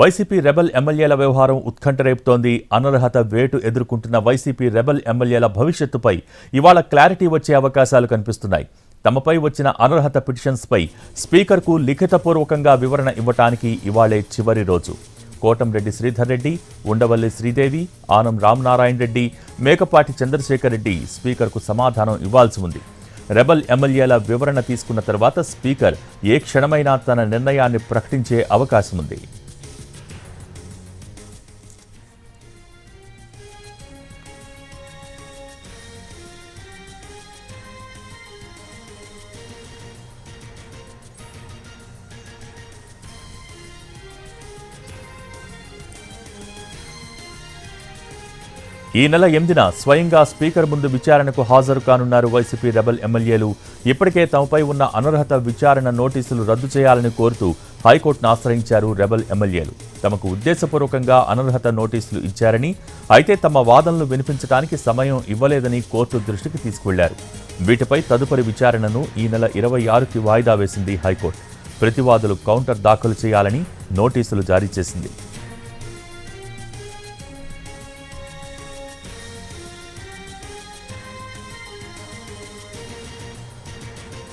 YCP rebel ఎమ్మెల్యేల వ్యవహారం ఉత్కంఠ రేపుతోంది. అనర్హత వేటు ఎదుర్కొంటున్న వైసీపీ రెబల్ ఎమ్మెల్యేల భవిష్యత్తుపై ఇవాళ క్లారిటీ వచ్చే అవకాశాలు కనిపిస్తున్నాయి. తమపై వచ్చిన అనర్హత పిటిషన్స్పై స్పీకర్కు లిఖితపూర్వకంగా వివరణ ఇవ్వటానికి ఇవాళే చివరి రోజు. కోటంరెడ్డి శ్రీధర్ రెడ్డి ఉండవల్లి శ్రీదేవి ఆనం రామనారాయణ రెడ్డి మేకపాటి చంద్రశేఖర్ రెడ్డి స్పీకర్కు సమాధానం ఇవ్వాల్సి ఉంది. రెబల్ ఎమ్మెల్యేల వివరణ తీసుకున్న తర్వాత స్పీకర్ ఏ క్షణమైనా తన నిర్ణయాన్ని ప్రకటించే అవకాశం ఉంది. ఈ నెల ఎనిమిదిన స్వయంగా స్పీకర్ ముందు విచారణకు హాజరు కానున్నారు వైసీపీ రెబల్ ఎమ్మెల్యేలు. ఇప్పటికే తమపై ఉన్న అనర్హత విచారణ నోటీసులు రద్దు చేయాలని కోరుతూ హైకోర్టును ఆశ్రయించారు రెబల్ ఎమ్మెల్యేలు. తమకు ఉద్దేశపూర్వకంగా అనర్హత నోటీసులు ఇచ్చారని అయితే తమ వాదనలు వినిపించడానికి సమయం ఇవ్వలేదని కోర్టు దృష్టికి తీసుకువెళ్ళారు. వీటిపై తదుపరి విచారణను ఈ నెల ఇరవై ఆరుకి వాయిదా వేసింది హైకోర్టు. ప్రతివాదులు కౌంటర్ దాఖలు చేయాలని నోటీసులు జారీ చేసింది.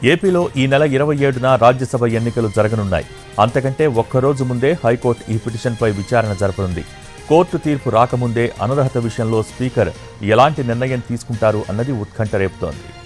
ఏపీలో ఈ నెల ఇరవై ఏడున రాజ్యసభ ఎన్నికలు జరగనున్నాయి. అంతకంటే ఒక్కరోజు ముందే హైకోర్టు ఈ పిటిషన్పై విచారణ జరపనుంది. కోర్టు తీర్పు రాకముందే అనర్హత విషయంలో స్పీకర్ ఎలాంటి నిర్ణయం తీసుకుంటారు అన్నది ఉత్కంఠ రేపుతోంది.